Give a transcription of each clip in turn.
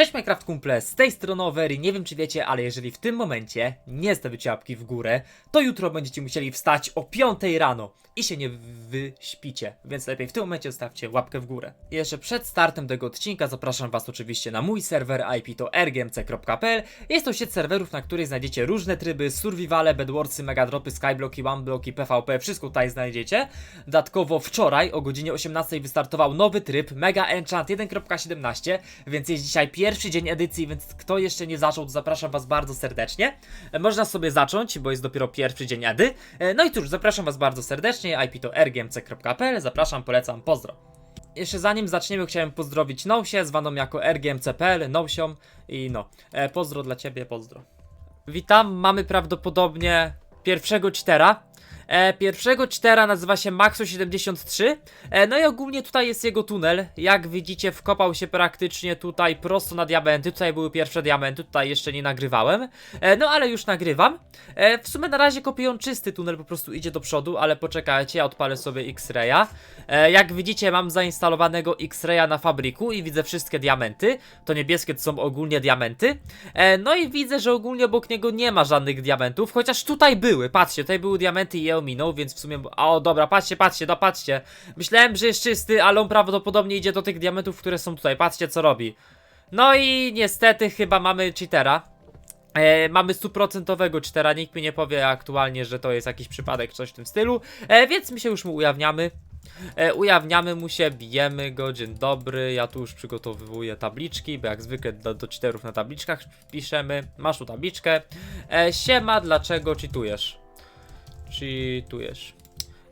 Cześć Minecraft kumple, z tej strony Overy, nie wiem czy wiecie, ale jeżeli w tym momencie nie stawicie łapki w górę, to jutro będziecie musieli wstać o 5 rano i się nie wyśpicie, więc lepiej w tym momencie zostawcie łapkę w górę. Jeszcze przed startem tego odcinka zapraszam was oczywiście na mój serwer IP to rgmc.pl Jest to sieć serwerów, na której znajdziecie różne tryby, survivale, bedwarsy, megadropy, skybloki, onebloki, PvP, wszystko tutaj znajdziecie. Dodatkowo wczoraj o godzinie 18 wystartował nowy tryb Mega Enchant 1.17, więc jest dzisiaj pierwszy dzień edycji, więc kto jeszcze nie zaczął, to zapraszam was bardzo serdecznie. E, Można sobie zacząć, bo jest dopiero pierwszy dzień edy. E, No i cóż, zapraszam was bardzo serdecznie, IP to rgmc.pl, zapraszam, polecam, pozdro. Jeszcze zanim zaczniemy, chciałem pozdrowić Nousię, zwaną jako rgmc.pl, Nousią i no, e, pozdro dla ciebie, pozdro. Witam, mamy prawdopodobnie pierwszego cztera. E, pierwszego cztera nazywa się Maxo73. E, no i ogólnie tutaj jest jego tunel. Jak widzicie, wkopał się praktycznie tutaj prosto na diamenty. Tutaj były pierwsze diamenty, tutaj jeszcze nie nagrywałem. E, no ale już nagrywam. W sumie na razie kopię czysty tunel, po prostu idzie do przodu, ale poczekajcie, ja odpalę sobie X-Raya. E, jak widzicie, mam zainstalowanego X-Raya na fabryku i widzę wszystkie diamenty. To niebieskie to są ogólnie diamenty. E, no i widzę, że ogólnie obok niego nie ma żadnych diamentów, chociaż tutaj były, patrzcie, tutaj były diamenty i je ominął, więc w sumie, o dobra, patrzcie, patrzcie, no patrzcie, myślałem, że jest czysty, ale on prawdopodobnie idzie do tych diamentów, które są tutaj, patrzcie co robi. No i niestety chyba mamy cheatera. E, mamy stuprocentowego cheatera, nikt mi nie powie aktualnie, że to jest jakiś przypadek, coś w tym stylu, e, więc my się już mu ujawniamy. E, ujawniamy mu się, bijemy go, dzień dobry, ja tu już przygotowuję tabliczki, bo jak zwykle do, do cheaterów na tabliczkach piszemy, masz tu tabliczkę, e, siema, dlaczego cheatujesz? Cheatujesz.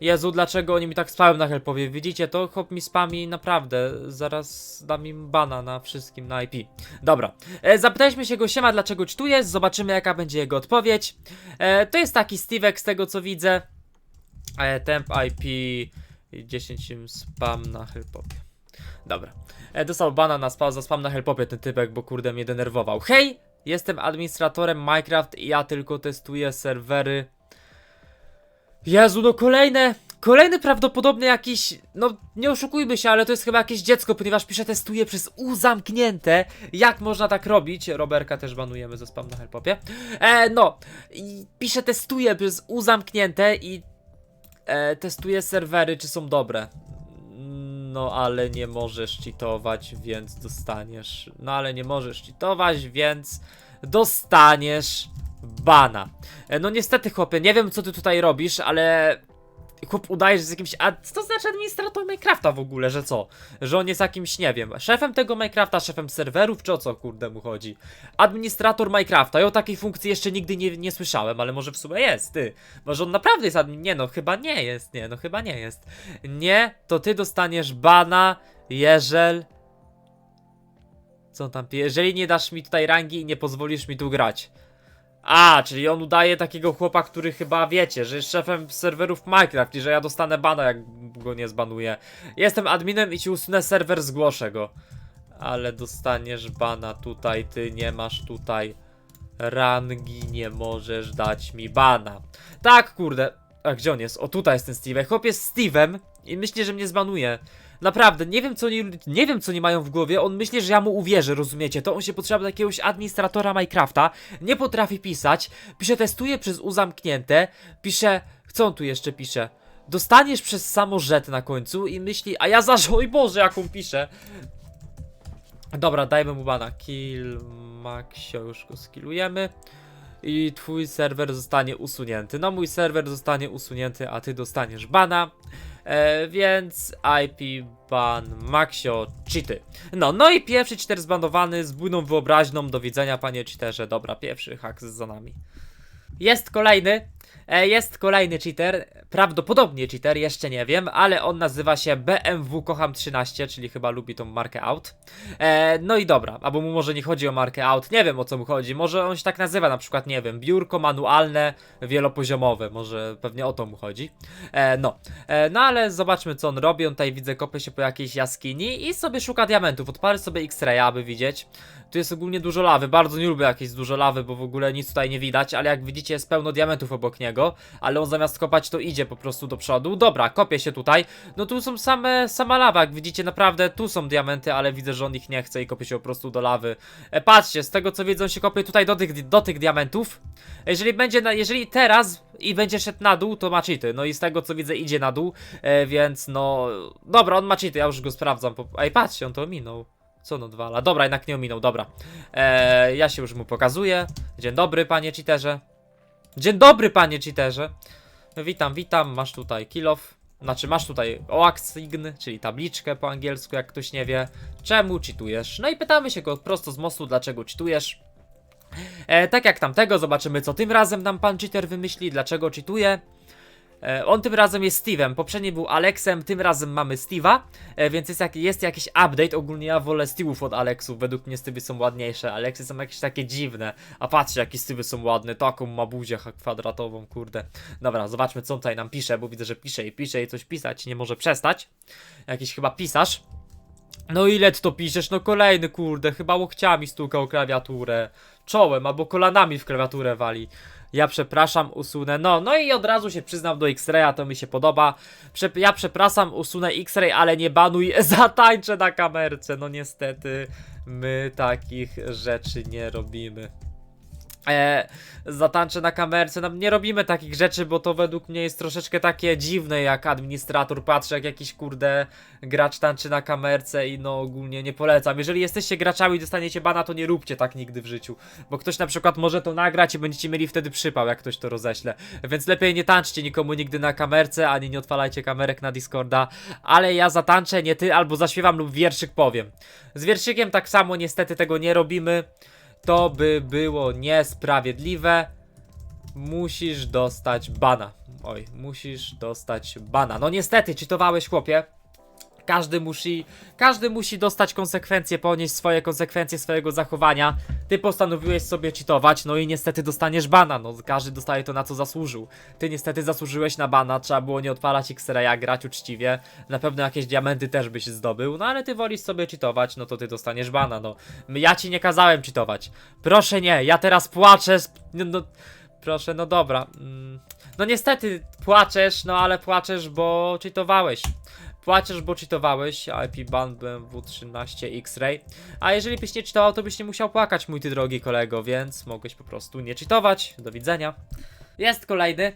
Jezu, dlaczego oni mi tak spają na helpowie? Widzicie, to hop mi spami naprawdę. Zaraz dam im bana na wszystkim na IP. Dobra. E, zapytaliśmy się go, siema, dlaczego czytujesz? Zobaczymy, jaka będzie jego odpowiedź. E, to jest taki Steve'ek z tego, co widzę. E, temp IP 10 im spam na helpopie. Dobra. E, dostał bana na spam, za spam na helpopie ten typek, bo kurde mnie denerwował. Hej! Jestem administratorem Minecraft i ja tylko testuję serwery Jezu, no kolejne, kolejny prawdopodobnie jakiś, no nie oszukujmy się, ale to jest chyba jakieś dziecko, ponieważ pisze testuje przez U zamknięte. Jak można tak robić? Roberka też banujemy ze spam na helpopie. E, no, i pisze testuje przez U zamknięte i e, testuje serwery, czy są dobre. No, ale nie możesz cheatować, więc dostaniesz. No, ale nie możesz cheatować, więc dostaniesz bana. E, No niestety, chłopie, nie wiem co ty tutaj robisz, ale chłop udajesz z jakimś. A co to znaczy administrator Minecrafta w ogóle, że co? Że on jest jakimś, nie wiem, szefem tego Minecrafta, szefem serwerów, czy o co kurde mu chodzi? Administrator Minecrafta. Ja o takiej funkcji jeszcze nigdy nie, nie słyszałem, ale może w sumie jest, ty. Może on naprawdę jest admin. Nie no, chyba nie jest, nie, no chyba nie jest. Nie, to ty dostaniesz bana, jeżeli. Co on tam pije? Jeżeli nie dasz mi tutaj rangi i nie pozwolisz mi tu grać. A, czyli on udaje takiego chłopa, który chyba wiecie, że jest szefem serwerów Minecraft i że ja dostanę bana, jak go nie zbanuję. Jestem adminem i ci usunę serwer, zgłoszę go. Ale dostaniesz bana tutaj, ty nie masz tutaj rangi, nie możesz dać mi bana. Tak, kurde. A gdzie on jest? O, tutaj jest ten Steve. Chłop jest Steve'em i myśli, że mnie zbanuje. Naprawdę, nie wiem co oni, nie wiem co mają w głowie, on myśli, że ja mu uwierzę, rozumiecie? To on się potrzeba do jakiegoś administratora Minecrafta, nie potrafi pisać, pisze testuje przez U zamknięte, pisze, co on tu jeszcze pisze? Dostaniesz przez samo rzet na końcu i myśli, a ja zaż, oj Boże, jaką piszę. Dobra, dajmy mu bana, kill Maxio, już go skillujemy. I twój serwer zostanie usunięty. No mój serwer zostanie usunięty, a ty dostaniesz bana. E, więc IP ban Maxio cheaty. No, no i pierwszy cheater zbanowany z bujną wyobraźnią. Do widzenia, panie cheaterze. Dobra, pierwszy hak za nami. Jest kolejny. E, jest kolejny cheater. Prawdopodobnie cheater, jeszcze nie wiem, ale on nazywa się BMW Kocham 13, czyli chyba lubi tą markę aut. E, no i dobra, albo mu może nie chodzi o markę aut, nie wiem o co mu chodzi. Może on się tak nazywa, na przykład, nie wiem, biurko manualne, wielopoziomowe, może pewnie o to mu chodzi. E, no, no ale zobaczmy co on robi. On tutaj widzę, kopie się po jakiejś jaskini i sobie szuka diamentów. Odpalę sobie X-raya, aby widzieć. Tu jest ogólnie dużo lawy, bardzo nie lubię jakieś dużo lawy, bo w ogóle nic tutaj nie widać, ale jak widzicie jest pełno diamentów obok niego. Niego, ale on zamiast kopać to idzie po prostu do przodu. Dobra, kopie się tutaj. No tu są same, sama lawa, jak widzicie naprawdę tu są diamenty, ale widzę, że on ich nie chce i kopie się po prostu do lawy. E, patrzcie, z tego co wiedzą się kopie tutaj do tych, do tych diamentów. Jeżeli będzie, na, jeżeli teraz i będzie szedł na dół, to ma cheaty. No i z tego co widzę idzie na dół, e, więc no... Dobra, on ma cheaty, ja już go sprawdzam. Ej, patrzcie, on to ominął. Co on odwala? Dobra, jednak nie ominął, dobra. E, ja się już mu pokazuję. Dzień dobry, panie cheaterze. Dzień dobry, panie cheaterze. Witam, witam, masz tutaj kill off. Znaczy, masz tutaj OAK Sign, czyli tabliczkę po angielsku, jak ktoś nie wie. Czemu cheatujesz? No i pytamy się go prosto z mostu, dlaczego cheatujesz. E, tak jak tamtego, zobaczymy co tym razem nam pan cheater wymyśli, dlaczego cheatuje. E, on tym razem jest Steve'em, poprzedni był Alexem, tym razem mamy Steve'a, e, więc jest, jest jakiś update, ogólnie ja wolę Steve'ów od Alexów, według mnie Steve'y są ładniejsze, Alexy są jakieś takie dziwne, a patrzcie jakie Steve'y są ładne, taką ma buzię kwadratową, kurde. Dobra, zobaczmy co tutaj nam pisze, bo widzę, że pisze i pisze i coś pisać, nie może przestać. Jakiś chyba pisarz. No ile ty to piszesz? No kolejny kurde, chyba łokciami stuka o klawiaturę, czołem albo kolanami w klawiaturę wali. Ja przepraszam, usunę. No, no i od razu się przyznał do X-Raya, to mi się podoba. Ja przepraszam, usunę X-Ray, ale nie banuj, zatańczę na kamerce. No niestety, my takich rzeczy nie robimy. E, zatańczę na kamerce. No, nie robimy takich rzeczy, bo to według mnie jest troszeczkę takie dziwne, jak administrator patrzy, jak jakiś kurde gracz tańczy na kamerce i no ogólnie nie polecam. Jeżeli jesteście graczami i dostaniecie bana, to nie róbcie tak nigdy w życiu, bo ktoś na przykład może to nagrać i będziecie mieli wtedy przypał, jak ktoś to roześle. Więc lepiej nie tańczcie nikomu nigdy na kamerce, ani nie odpalajcie kamerek na Discorda, ale ja zatańczę, nie ty, albo zaśpiewam lub wierszyk powiem. Z wierszykiem tak samo niestety tego nie robimy. To by było niesprawiedliwe. Musisz dostać bana. Oj, musisz dostać bana. No niestety, czytowałeś chłopie. Każdy musi, każdy musi dostać konsekwencje, ponieść swoje konsekwencje swojego zachowania. Ty postanowiłeś sobie cheatować, no i niestety dostaniesz bana. No każdy dostaje to na co zasłużył. Ty niestety zasłużyłeś na bana, trzeba było nie odpalać X-Raya, grać uczciwie. Na pewno jakieś diamenty też byś zdobył, no ale ty wolisz sobie cheatować, no to ty dostaniesz bana, no. Ja ci nie kazałem cheatować. Proszę nie, ja teraz płaczę. No, no, proszę, no dobra. Mm, No niestety płaczesz, no ale płaczesz, bo cheatowałeś. Płaczesz, bo cheatowałeś, IP ban BMW 13 X-Ray. A jeżeli byś nie cheatował, to byś nie musiał płakać, mój ty drogi kolego, więc mogłeś po prostu nie cheatować. Do widzenia. Jest kolejny.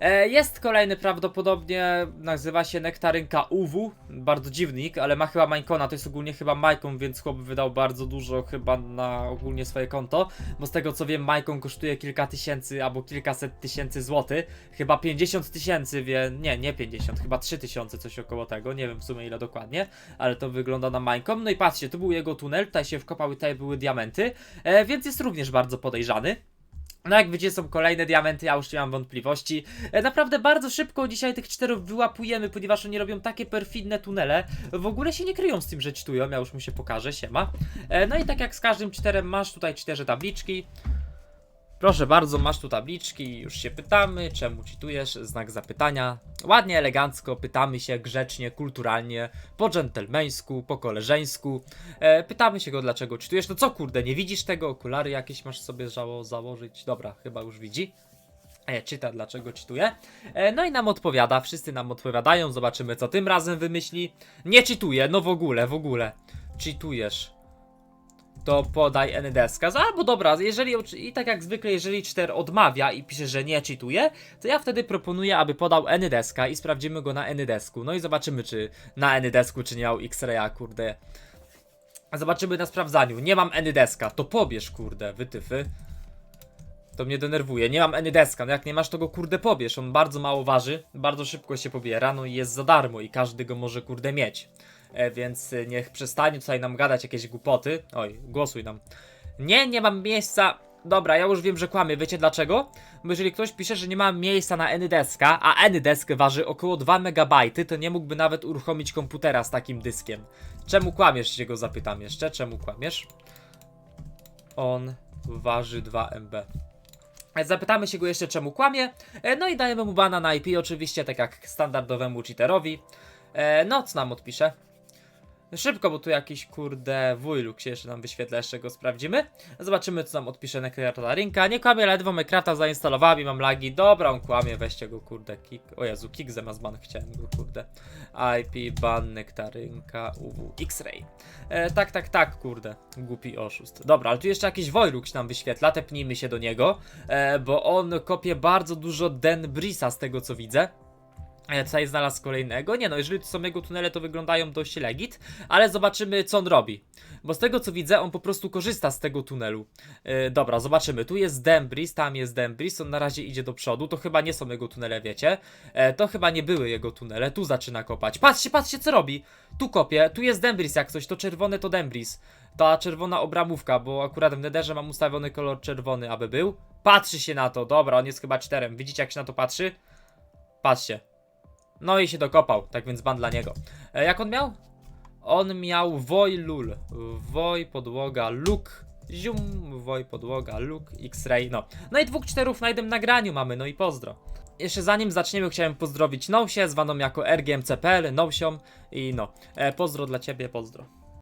E, jest kolejny prawdopodobnie, nazywa się Nektarynka UW, bardzo dziwnik, ale ma chyba Minecona, to jest ogólnie chyba Minecon, więc chłop wydał bardzo dużo chyba na ogólnie swoje konto, bo z tego co wiem Minecon kosztuje kilka tysięcy albo kilkaset tysięcy złotych, chyba 50 tysięcy, więc nie, nie 50, chyba 3 tysiące, coś około tego, nie wiem w sumie ile dokładnie, ale to wygląda na Minecon, no i patrzcie, tu był jego tunel, tutaj się wkopały, tutaj były diamenty, e, więc jest również bardzo podejrzany. No jak widzicie są kolejne diamenty, ja już nie mam wątpliwości. E, Naprawdę bardzo szybko dzisiaj tych czterów wyłapujemy, ponieważ oni robią takie perfidne tunele. W ogóle się nie kryją z tym, że czytują, ja już mu się pokażę, siema. E, No i tak jak z każdym czterem masz tutaj cztery tabliczki. Proszę bardzo, masz tu tabliczki, już się pytamy, czemu czytujesz, znak zapytania. Ładnie, elegancko, pytamy się grzecznie, kulturalnie, po dżentelmeńsku, po koleżeńsku. E, pytamy się go, dlaczego czytujesz. No co kurde, nie widzisz tego? Okulary jakieś masz sobie żało założyć? Dobra, chyba już widzi. E, czyta, dlaczego czytuje. E, no i nam odpowiada, wszyscy nam odpowiadają, zobaczymy co tym razem wymyśli. Nie czytuje, no w ogóle, w ogóle. Czytujesz to podaj NDSK. Albo dobra, jeżeli i tak jak zwykle, jeżeli czyter odmawia i pisze, że nie cheatuje, to ja wtedy proponuję, aby podał NDSK i sprawdzimy go na NDSku. No i zobaczymy, czy na NDSku, czy nie miał X-Raya, kurde. Zobaczymy na sprawdzaniu. Nie mam NDSka, to pobierz, kurde, wytyfy. To mnie denerwuje. Nie mam NDSka, no jak nie masz, to go kurde pobierz. On bardzo mało waży, bardzo szybko się pobiera, no i jest za darmo i każdy go może kurde mieć. E, więc e, niech przestanie tutaj nam gadać jakieś głupoty. Oj, głosuj nam. Nie, nie mam miejsca. Dobra, ja już wiem, że kłamie. Wiecie dlaczego? Bo jeżeli ktoś pisze, że nie ma miejsca na Anydeska, a Anydesk waży około 2 MB, to nie mógłby nawet uruchomić komputera z takim dyskiem. Czemu kłamiesz, się go zapytam jeszcze. Czemu kłamiesz? On waży 2 MB. E, Zapytamy się go jeszcze, czemu kłamie. No i dajemy mu bana na IP, oczywiście, tak jak standardowemu cheaterowi. Co nam odpisze? Szybko, bo tu jakiś kurde wujluk się jeszcze nam wyświetla, jeszcze go sprawdzimy. Zobaczymy, co nam odpisze Nekreata Rinka. Nie kłamie, ledwo Minecrafta zainstalowałem i mam lagi. Dobra, on kłamie, weźcie go kurde, kick. O Jezu, kick zamiast ban, chciałem go kurde. IP, ban, nektarynka, UW, X-Ray. E, tak, tak, tak, kurde, głupi oszust. Dobra, ale tu jeszcze jakiś wojluk się nam wyświetla, tepnijmy się do niego, e, bo on kopie bardzo dużo Denbrisa z tego, co widzę. Tutaj znalazł kolejnego. Nie no, jeżeli to są jego tunele, to wyglądają dość legit, ale zobaczymy, co on robi. Bo z tego, co widzę, on po prostu korzysta z tego tunelu. Yy, dobra, zobaczymy. Tu jest Dembris, tam jest Dembris, on na razie idzie do przodu. To chyba nie są jego tunele, wiecie? E, to chyba nie były jego tunele. Tu zaczyna kopać. Patrzcie, patrzcie, co robi. Tu kopie, tu jest Dembris jak coś, to czerwone to Dembris. Ta czerwona obramówka, bo akurat w Netherze mam ustawiony kolor czerwony, aby był. Patrzy się na to, dobra, on jest chyba czterem. Widzicie, jak się na to patrzy? Patrzcie. No i się dokopał, tak więc ban dla niego. E, jak on miał? On miał Woj Lul. Woj, podłoga, Luk. Zium, Woj, podłoga, Luk, X-Ray, no. No i dwóch czterów na jednym nagraniu mamy, no i pozdro. Jeszcze zanim zaczniemy, chciałem pozdrowić Nousię, zwaną jako RGMCPL, Nousią i no. E, pozdro dla ciebie, pozdro.